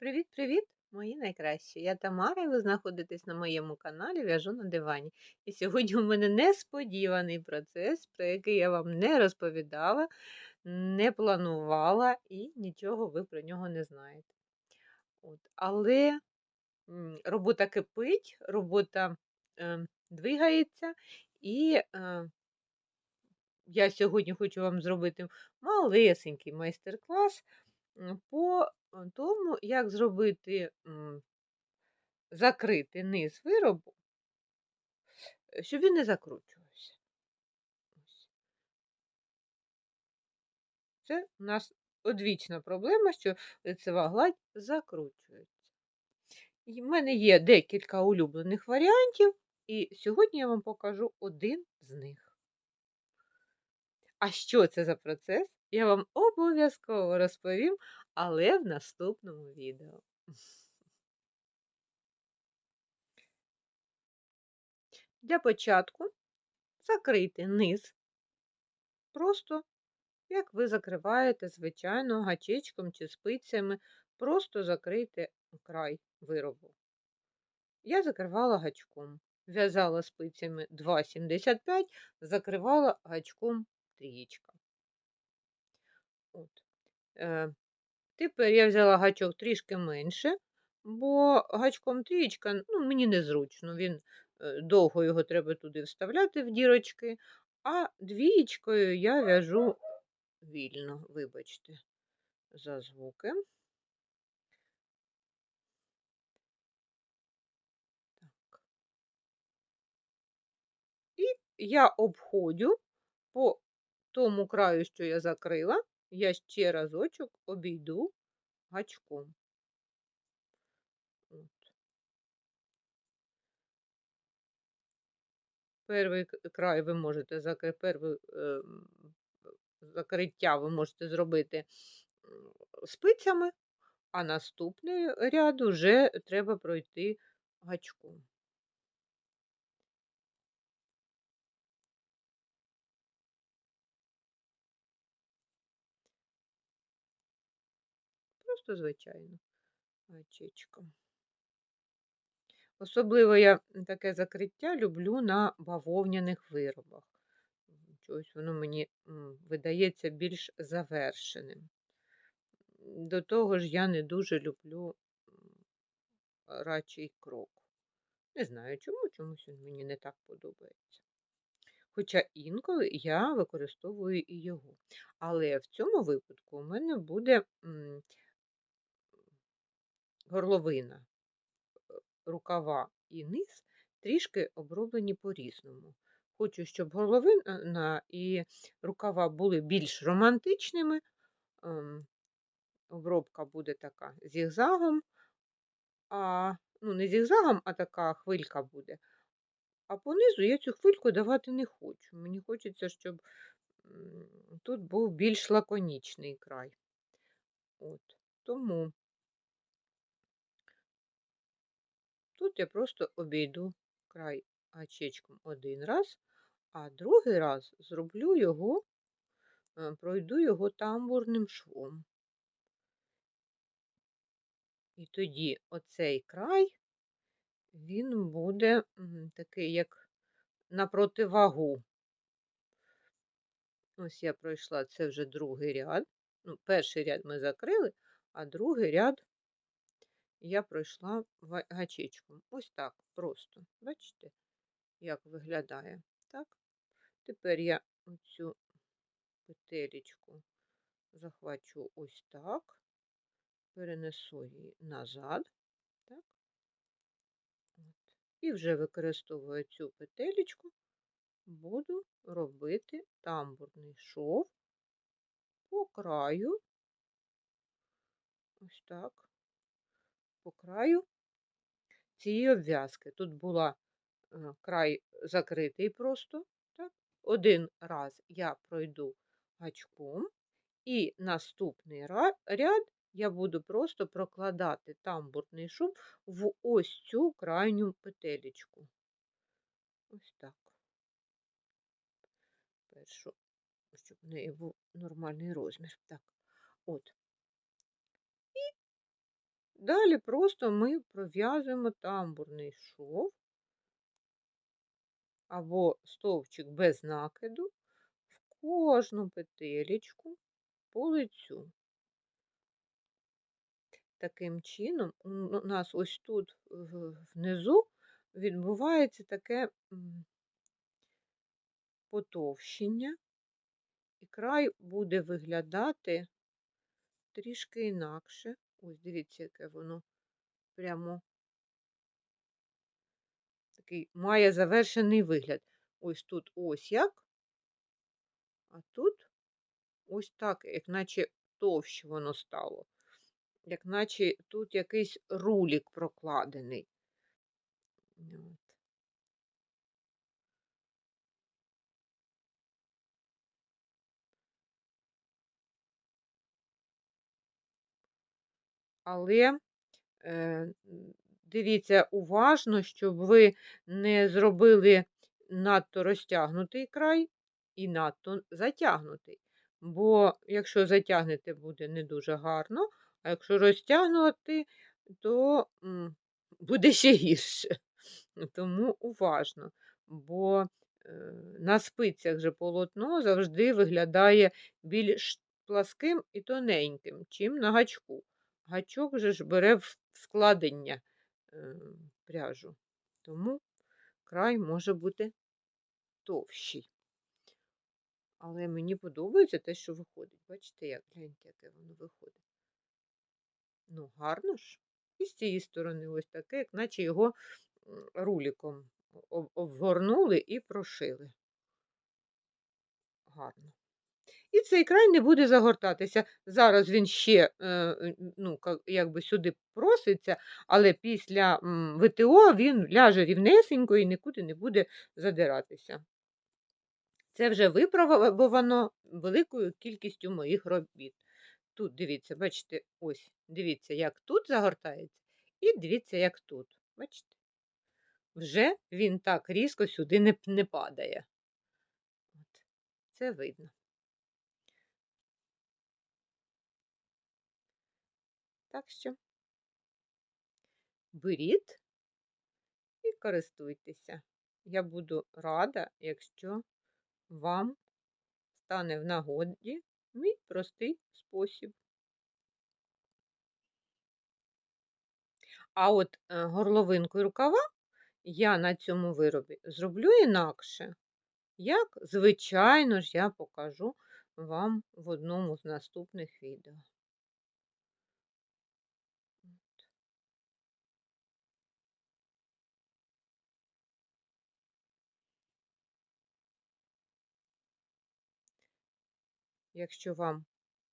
Привіт-привіт, мої найкращі! Я Тамара, і ви знаходитесь на моєму каналі В'яжу на дивані. І сьогодні у мене несподіваний процес, про який я вам не розповідала, не планувала і нічого ви про нього не знаєте. От. Але робота кипить, робота е, двигається, і е, я сьогодні хочу вам зробити малесенький майстер-клас по тому, як зробити закрити низ виробу, е, щоб він не закручувався. Це у нас одвічна проблема, що лицева гладь закручується. І в мене є декілька улюблених варіантів, і сьогодні я вам покажу один з них. А що це за процес? Я вам обов'язково розповім, але в наступному відео. Для початку закрийте низ, просто як ви закриваєте, звичайно, гачечком чи спицями, просто закрийте край виробу. Я закривала гачком. В'язала спицями 2,75, закривала гачком трієчка. От. Е, Тепер я взяла гачок трішки менше, бо гачком трієчка ну, мені незручно, він е, довго його треба туди вставляти в дірочки, а двієчкою я в'яжу вільно, вибачте, за звуки. Так. І я обходю по тому краю, що я закрила, я ще разочок обійду гачком. От. Перший край ви можете закрити, перший е, закриття ви можете зробити спицями, а наступний ряд вже треба пройти гачком. Просто звичайно гачечком. Особливо я таке закриття люблю на бавовняних виробах. Чогось воно мені видається більш завершеним. До того ж, я не дуже люблю рачий крок. Не знаю чому, чомусь він мені не так подобається. Хоча інколи я використовую і його. Але в цьому випадку у мене буде горловина, е, рукава і низ трішки оброблені по-різному. Хочу, щоб горловина і рукава були більш романтичними. Ем, обробка буде така зігзагом, а, ну, не зігзагом, а така хвилька буде. А понизу я цю хвильку давати не хочу. Мені хочеться, щоб тут був більш лаконічний край. От. Тому тут я просто обійду край гачечком один раз, а другий раз зроблю його, е, пройду його тамбурним швом. І тоді оцей край, він буде такий, як на противагу. Ось я пройшла це вже другий ряд. Ну, Перший ряд ми закрили, а другий ряд я пройшла гачечком. Ось так просто. Бачите, як виглядає. Так? Тепер я оцю петелечку захвачу ось так, перенесу її назад. Так? От. І вже використовую цю петелечку, буду робити тамбурний шов по краю, ось так, по краю цієї обв'язки. Тут була е, край закритий просто. так. Один раз я пройду гачком, і наступний ряд я буду просто прокладати тамбурний шов в ось цю крайню петелечку. Ось так. Першу, щоб в неї був нормальний розмір. Так, от. Далі просто ми пров'язуємо тамбурний шов або стовпчик без накиду в кожну петелечку по лицю. Таким чином, у нас ось тут внизу відбувається таке потовщення, і край буде виглядати трішки інакше. Ось дивіться, яке воно прямо такий має завершений вигляд. Ось тут ось як, а тут ось так, як наче товще воно стало, як наче тут якийсь рулік прокладений. Але е, дивіться уважно, щоб ви не зробили надто розтягнутий край і надто затягнутий. Бо якщо затягнете, буде не дуже гарно, а якщо розтягнути, то буде ще гірше. Тому уважно, бо е, на спицях же полотно завжди виглядає більш пласким і тоненьким, чим на гачку. Гачок же ж бере в складення е, пряжу, тому край може бути товщий. Але мені подобається те, що виходить. Бачите, як гляньте, яке воно виходить. Ну, гарно ж. І з цієї сторони ось таке, як наче його руліком обгорнули і прошили. Гарно. І цей край не буде загортатися. Зараз він ще е, ну, якби сюди проситься, але після ВТО він ляже рівнесенько і нікуди не буде задиратися. Це вже випробовано великою кількістю моїх робіт. Тут, дивіться, бачите, ось, дивіться, як тут загортається, і дивіться, як тут. Бачите? Вже він так різко сюди не не падає. От. Це видно. Так що беріть і користуйтеся. Я буду рада, якщо вам стане в нагоді мій простий спосіб. А от е, горловинку і рукава я на цьому виробі зроблю інакше. Як, звичайно ж, я покажу вам в одному з наступних відео. Якщо вам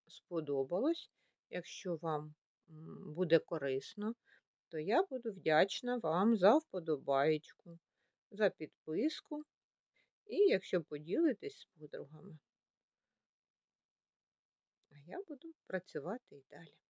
сподобалось, якщо вам буде корисно, то я буду вдячна вам за вподобаєчку, за підписку і якщо поділитесь з подругами. А я буду працювати і далі.